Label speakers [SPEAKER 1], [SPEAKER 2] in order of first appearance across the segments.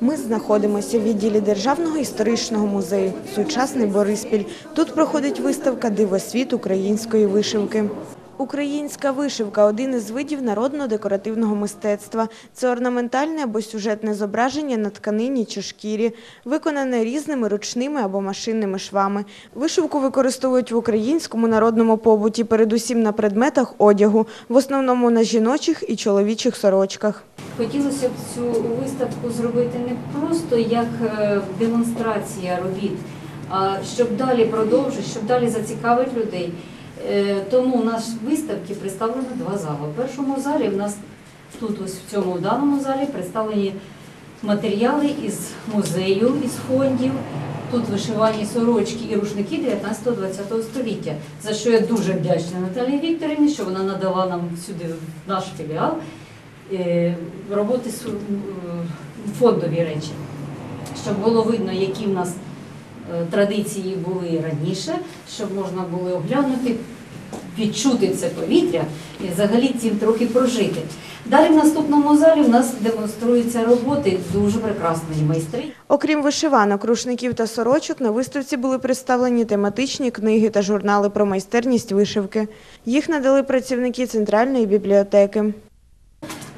[SPEAKER 1] Ми знаходимося в відділі Державного історичного музею Сучасний Бориспіль. Тут проходить виставка Дивосвіт української вишивки. Українська вишивка один із видів народно-декоративного мистецтва. Це орнаментальне або сюжетне зображення на тканині чи шкірі, виконане різними ручними або машинними швами. Вишивку використовують в українському народному побуті, передусім на предметах одягу, в основному на жіночих і чоловічих сорочках.
[SPEAKER 2] Хотілося б цю виставку зробити не просто як е, демонстрація робіт, а щоб далі продовжити, щоб далі зацікавити людей. Е, Тому в нас виставки представлено два зали. У першому залі в нас тут, ось в цьому даному залі, представлені матеріали із музею, із фондів. Тут вишивані сорочки і рушники 19-20 століття, за що я дуже вдячна Наталії Вікторівні, що вона надала нам сюди в наш філіал е, роботи фондові речі, щоб було видно, які в нас традиції були раніше, щоб можна було оглянути, відчути це повітря і взагалі цим трохи прожити. Далі в наступному залі в нас демонструються роботи дуже прекрасної майстрині.
[SPEAKER 1] Окрім вишиванок, рушників та сорочок, на виставці були представлені тематичні книги та журнали про майстерність вишивки. Їх надали працівники центральної бібліотеки.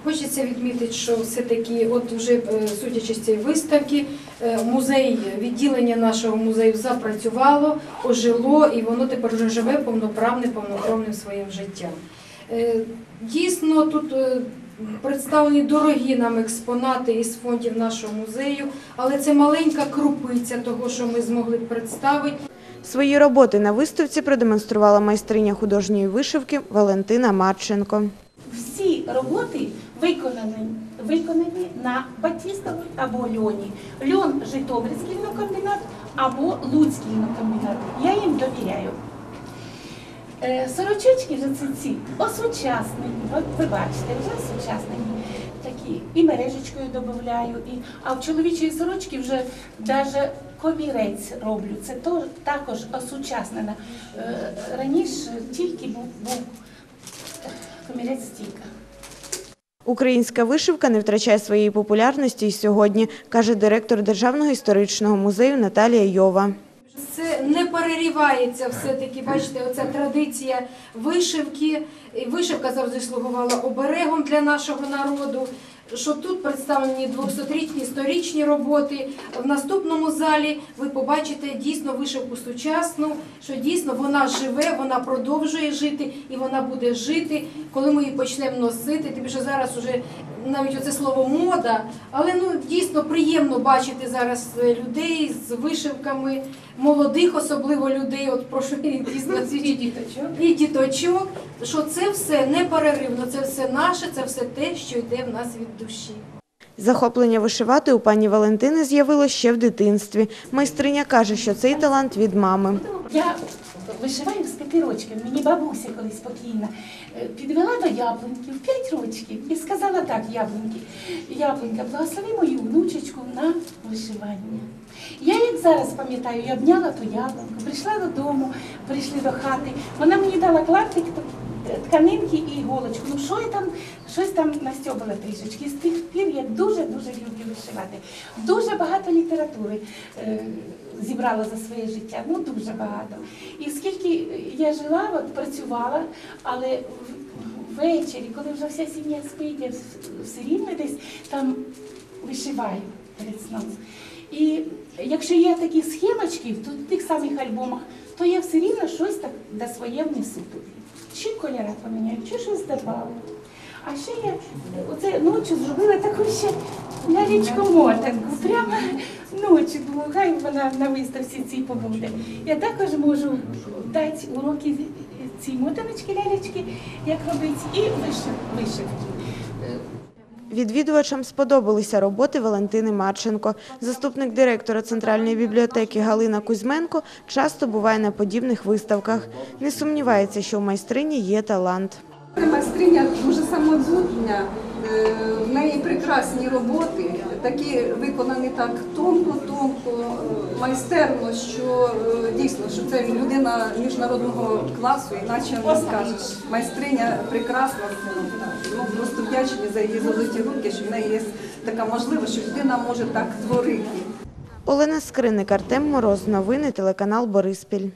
[SPEAKER 3] Хочеться відмітити, що все-таки, от вже е, судячи з цієї виставки, е, музей, відділення нашого музею запрацювало, ожило, і воно тепер вже живе повноправним, повнокровним своїм життям. Е, Дійсно, тут представлені дорогі нам експонати із фондів нашого музею, але це маленька крупиця того, що ми змогли представити.
[SPEAKER 1] Свої роботи на виставці продемонструвала майстриня художньої вишивки Валентина Марченко.
[SPEAKER 4] Всі роботи виконані, виконані на батістовій або льоні. Льон Житомирський льнокомбінат або Луцький льнокомбінат. Я їм довіряю. Е, Сорочечки вже це ці осучаснені, от ви бачите, вже сучаснені. Такі і мережечкою додаю, і а в чоловічої сорочки вже навіть комірець роблю. Це також осучаснена. Е, Раніше тільки був комірець стійка.
[SPEAKER 1] Українська вишивка не втрачає своєї популярності і сьогодні, каже директор Державного історичного музею Наталія Йова.
[SPEAKER 3] Це не перерівається все-таки, бачите, оця традиція вишивки. Вишивка завжди слугувала оберегом для нашого народу. Що тут представлені 200-річні історичні роботи. В наступному залі ви побачите дійсно вишивку сучасну, що дійсно вона живе, вона продовжує жити і вона буде жити, коли ми її почнемо носити. Тим більше зараз уже навіть оце слово мода, але ну дійсно приємно бачити зараз е, людей з вишивками, молодих, особливо людей. От прошу дійсно і діточок. І діточок, що це все непереривно, це все наше, це все те, що йде в нас від душі.
[SPEAKER 1] Захоплення вишивати у пані Валентини з'явилось ще в дитинстві. Майстриня каже, що цей талант від мами.
[SPEAKER 4] Я вишиваю з п'яти років. Мені бабуся колись спокійна е, підвела до яблуньки п'ять років і сказала так, яблуньки, яблунька, благослови мою внучечку на вишивання. Я як зараз пам'ятаю, я обняла ту яблуньку, прийшла додому, прийшли до хати. Вона мені дала клаптик тканинки і іголочку. Ну що я там, щось там настьобала трішечки. З тих пір я дуже-дуже люблю вишивати. Дуже багато літератури е, зібрала за своє життя. Ну дуже багато. І скільки я жила, от, працювала, але ввечері, коли вже вся сім'я спить, я вс- все рівно десь там вишиваю перед сном. І якщо є такі схемочки в тих самих альбомах, то я все рівно щось так до своє внесу туди. Чи кольори поміняю, чи щось добавлю. А ще я оце ночі зробила таку ще лялечку мотанку. Прямо ночі було, хай вона на виставці цій побуде. Я також можу дати уроки цій мотаночки, лялечки, як робити, і вишивки.
[SPEAKER 1] Відвідувачам сподобалися роботи Валентини Марченко. Заступник директора Центральної бібліотеки Галина Кузьменко часто буває на подібних виставках. Не сумнівається, що у майстрині є талант.
[SPEAKER 5] Майстриня дуже самобутня, е, в неї прекрасні роботи, такі виконані так тонко-тонко, е, майстерно, що е, дійсно, що це людина міжнародного класу, іначе не скажеш. Майстриня прекрасна, ну, просто вдячні за її золоті руки, що в неї є
[SPEAKER 4] така можливість, що людина може так творити.
[SPEAKER 1] Олена Скриник, Артем Мороз. Новини телеканал Бориспіль.